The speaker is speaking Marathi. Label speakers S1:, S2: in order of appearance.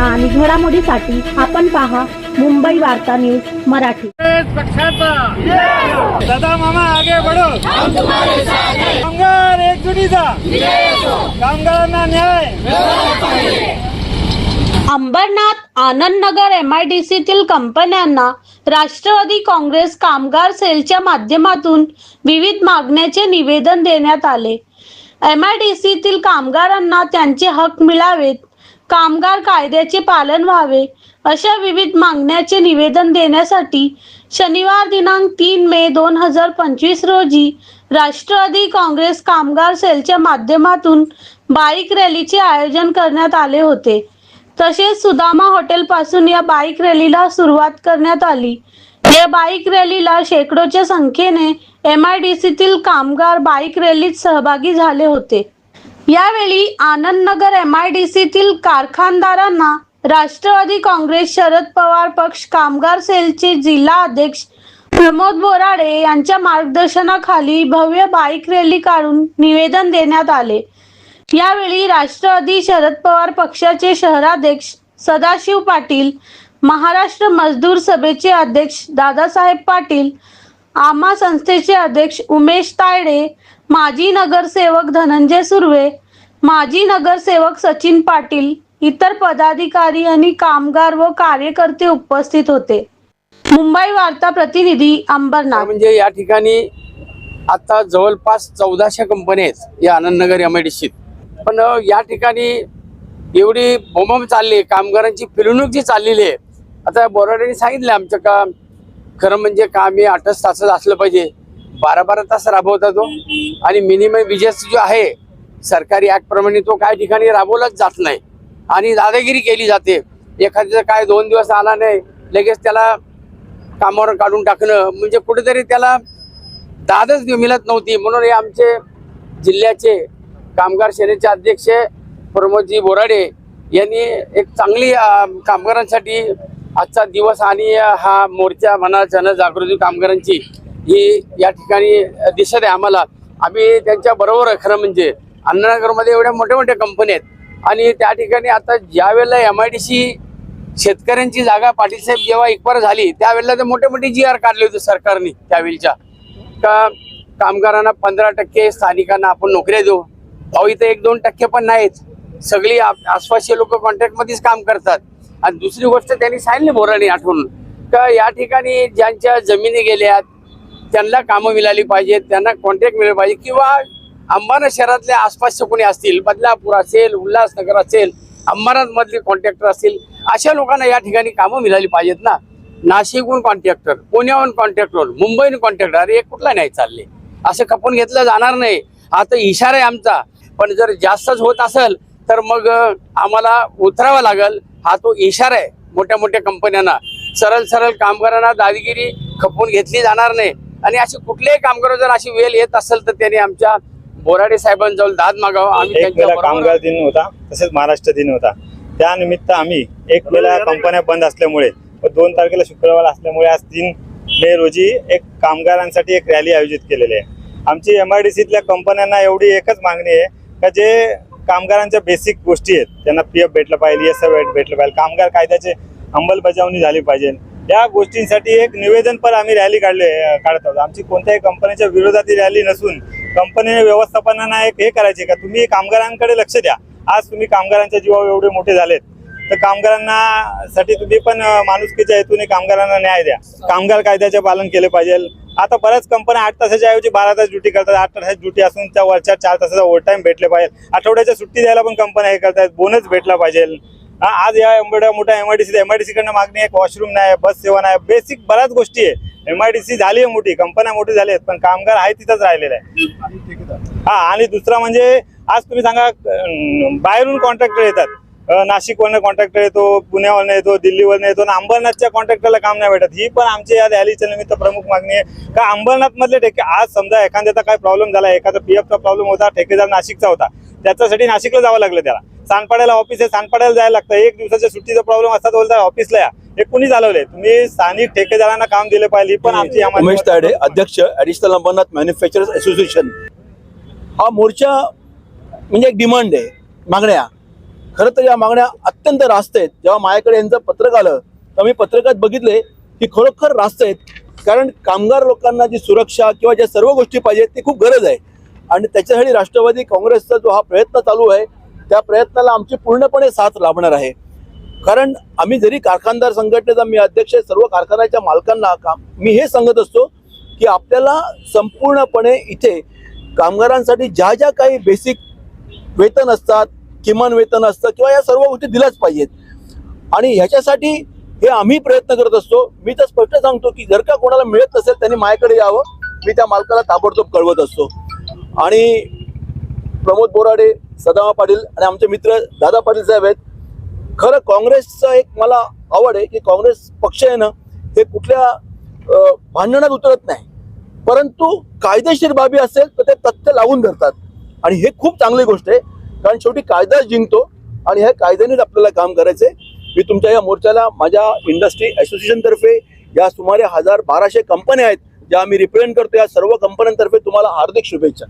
S1: बातम्या आणि घडामोडीसाठी आपण पहा मुंबई वार्ता न्यूज मराठी.
S2: दादा मामा आगे बढ़ो. कामगार एकजुटीचा कामगारांना न्याय.
S1: अंबरनाथ आनंद नगर एमआयडीसीतील कंपन्यांना राष्ट्रवादी काँग्रेस कामगार सेलच्या माध्यमातून विविध मागण्याचे निवेदन देण्यात आले. एमआयडीसीतील कामगारांना त्यांचे हक मिळावेत कामगार कायद्याचे पालन व्हावे अशा विविध मागण्याचे निवेदन देण्यासाठी शनिवार दिनांक तीन मे दोन हजार पंचवीस रोजी राष्ट्रवादी काँग्रेस कामगार सेलच्या माध्यमातून बाईक रॅलीचे आयोजन करण्यात आले होते. तसेच सुदामा हॉटेल पासून या बाईक रॅलीला सुरुवात करण्यात आली. या बाईक रॅलीला शेकडोच्या संख्येने एम आय डी सीतील कामगार बाईक रॅलीत सहभागी झाले होते. यावेळी आनंदनगर एम आय डी सीतील कारखानदारांना राष्ट्रवादी काँग्रेस शरद पवार पक्ष कामगार सेलचे जिल्हा अध्यक्ष प्रमोद बोराडे यांच्या मार्गदर्शनाखाली भव्य बाईक रॅली काढून निवेदन देण्यात आले. यावेळी राष्ट्रवादी शरद पवार पक्षाचे शहराध्यक्ष सदाशिव पाटील महाराष्ट्र मजदूर सभेचे अध्यक्ष दादासाहेब पाटील आमा संस्थेचे अध्यक्ष उमेश तायडे माजी नगरसेवक धनंजय सुर्वे माजी नगरसेवक सचिन पाटील इतर पदाधिकारी आणि कामगार व कार्यकर्ते उपस्थित होते. मुंबई वार्ता प्रतिनिधी अंबरनाथ.
S3: म्हणजे या ठिकाणी आता जवळपास चौदाशे कंपन्या आहेत या आनंदनगर एम आय पण या ठिकाणी एवढी बोंबम चालली आहे कामगारांची पिळवणूक जी चाललेली आहे आता बोराडेने सांगितलं आमचं काम खरं म्हणजे काम हे आठच तासच असलं पाहिजे. बारा बारा तास राबवता तो. आणि मिनिमम विजेस जो आहे सरकारी ऍक्ट प्रमाणे तो काही ठिकाणी राबवलाच जात नाही. आणि दादागिरी केली जाते. एखाद्याचा काय दोन दिवस आला नाही लगेच त्याला कामावर काढून टाकणं म्हणजे कुठेतरी त्याला दादच मिळत नव्हती. म्हणून हे आमचे जिल्ह्याचे कामगार सेनेचे अध्यक्ष प्रमोदजी बोराडे यांनी एक चांगली कामगारांसाठी आजचा दिवस आणि हा मोर्चा म्हणा जनजागृती कामगारांची ही या ठिकाणी दिसत आहे आम्हाला. आम्ही त्यांच्या बरोबर आहे खरं म्हणजे. अण्णानगरमध्ये एवढ्या मोठ्या मोठ्या कंपन्या आहेत. आणि त्या ठिकाणी आता ज्या वेळेला एम आय डी सी शेतकऱ्यांची जागा पाटीलसाहेब जेव्हा एकवार झाली त्यावेळेला ते मोठे मोठे जी आर काढले होते सरकारने त्यावेळीच्या. का कामगारांना पंधरा टक्के स्थानिकांना आपण नोकऱ्या देऊ. अहो इथं एक दोन टक्के पण नाहीत. सगळी आसपासचे लोक कॉन्ट्रॅक्टमध्येच काम करतात. आणि दुसरी गोष्ट त्यांनी सांगितली बोराने आठवून. का या ठिकाणी ज्यांच्या जमिनी गेल्यात त्यांना कामं मिळाली पाहिजेत त्यांना कॉन्ट्रॅक्ट मिळाले पाहिजे किंवा अंबाना शहरातल्या आसपासचे कोणी असतील बदलापूर असेल उल्हासनगर असेल अंबानाथमधले कॉन्ट्रॅक्टर असतील अशा लोकांना या ठिकाणी कामं मिळाली पाहिजेत ना. नाशिकहून कॉन्ट्रॅक्टर पुण्याहून कॉन्ट्रॅक्टर मुंबईहून कॉन्ट्रॅक्टर अरे कुठला नाही चालले? असं खपून घेतलं जाणार नाही. हा तर इशारा आहे आमचा. पण जर जास्तच होत असेल तर मग आम्हाला उतरावा लागेल. हा तो इशारा आहे. मोठ्या मोठ्या कंपन्यांना. सरळ सरळ कामगारांना दादगिरी खपवून घेतली जाणार नाही. आणि असे कुठलेही कामगार जर अशी वेळ येत असेल तर त्यांनी आमच्या बोराडे साहेबांजवळ दाद मागावं. आम्ही
S4: एक कामगार दिन होता तसेच महाराष्ट्र दिन होता. त्यानिमित्त आम्ही एक वेळा कंपन्या बंद असल्यामुळे व दोन तारखेला शुक्रवार असल्यामुळे आज तीन मे रोजी एक कामगारांसाठी एक रॅली आयोजित केलेली आहे. आमची एम आय डी सीतल्या कंपन्यांना एवढी एकच मागणी आहे का जे कामगारांच्या बेसिक गोष्टी आहेत त्यांना पी एफ भेटलं पाहिजे एस भेटलं पाहिजे कामगार कायद्याचे अंमलबजावणी झाली पाहिजे. त्या गोष्टींसाठी एक निवेदन पण आम्ही रॅली काढले काढत आहोत. आमची कोणत्याही कंपनीच्या विरोधात रॅली नसून कंपनीने व्यवस्थापनांना एक हे करायचे का तुम्ही कामगारांकडे लक्ष द्या. आज तुम्ही कामगारांच्या जीवावर एवढे मोठे झालेत तर कामगारांना साठी तुम्ही पण माणुसकीच्या हेतूने कामगारांना न्याय द्या. कामगार कायद्याचे पालन केले पाहिजे. आता बऱ्याच कंपन्या आठ तासाच्या ऐवजी बारा तास ड्युटी करतात. आठ तासाची ड्युटी असून त्या वरच्या चार तासाचा ओव्हर टाइम भेटले पाहिजे. आठवड्याच्या सुट्टी द्यायला पण कंपन्या हे करतात बोनस भेटला पाहिजे. हा, आज या एवढ्या मोठ्या एमआयडीसी एमआयडीसी कडनं मागणी आहे वॉशरूम नाही बस सेवा नाही बेसिक बऱ्याच गोष्टी आहे. एमआयडीसी झाली आहे मोठी कंपन्या मोठी झाली आहेत पण कामगार आहे तिथंच राहिलेला आहे हा आणि दुसरा म्हणजे आज तुम्ही सांगा बाहेरून कॉन्ट्रॅक्टर येतात. नाशिकवरनं कॉन्ट्रॅक्टर येतो पुण्यावरनं येतो दिल्लीवरनं येतो आणि अंबरनाथच्या कॉन्ट्रॅक्टरला काम नाही भेटत. ही पण आमची या रॅलीच्या निमित्त प्रमुख मागणी आहे. का अंबरनाथ मधले ठेके आज समजा एखाद्याचा काय प्रॉब्लेम झाला एखादा पीएफचा प्रॉब्लेम होता ठेकेदार नाशिकचा होता त्याच्यासाठी नाशिकला जावं लागलं त्याला. सानपाड्याला ऑफिस आहे सानपाड्याला जायला लागतं. एक दिवसाच्या सुट्टीचा प्रॉब्लेम असता बोलता ऑफिसला या. हे कुणी चालवले तुम्ही स्थानिक ठेकेदारांना काम दिले पाहिजे पण आमची
S5: उमेश तायडे अध्यक्ष ॲडिशनल अंबरनाथ मॅन्युफॅक्चरर्स असोसिएशन हा मोर्चा म्हणजे एक डिमांड आहे. मागण्या. खरं तर या मागण्या अत्यंत रास्त आहेत. जेव्हा माझ्याकडे यांचं पत्रक आलं तर मी पत्रकात बघितले की खरोखर रास्त आहेत. कारण कामगार लोकांना जी सुरक्षा किंवा ज्या सर्व गोष्टी पाहिजेत ती खूप गरज आहे. आणि त्याच्यासाठी राष्ट्रवादी काँग्रेसचा जो हा प्रयत्न चालू आहे त्या प्रयत्नाला आमची पूर्णपणे साथ लाभणार आहे. कारण आम्ही जरी कारखानदार संघटनेचा मी अध्यक्ष सर्व कारखान्याच्या मालकांना काम मी हे सांगत असतो की आपल्याला संपूर्णपणे इथे कामगारांसाठी ज्या ज्या काही बेसिक वेतन असतात किमान वेतन असतं किंवा या सर्व गोष्टी दिल्याच पाहिजेत. आणि ह्याच्यासाठी हे आम्ही प्रयत्न करत असतो. मी तर स्पष्ट सांगतो की जर का कोणाला मिळत नसेल त्यांनी माझ्याकडे यावं मी त्या मालकाला ताबडतोब कळवत असतो. आणि प्रमोद बोराडे सदामा पाटील आणि आमचे मित्र दादा पाटील साहेब आहेत. खरं काँग्रेसचं एक मला आवड आहे की काँग्रेस पक्ष आहे ना हे कुठल्या भांडणात उतरत नाही. परंतु कायदेशीर बाबी असेल तर ते तथ्य लावून धरतात. आणि हे खूप चांगली गोष्ट आहे कारण शेवटी कायदा जिंकतो आणि ह्या कायद्यानेच आपल्याला काम करायचंय. मी तुमच्या या मोर्चाला माझ्या इंडस्ट्री असोसिएशनतर्फे या सुमारे हजार बाराशे कंपन्या आहेत ज्या आम्ही रिप्रेझेंट करतो. या सर्व कंपन्यांतर्फे तुम्हाला हार्दिक शुभेच्छा.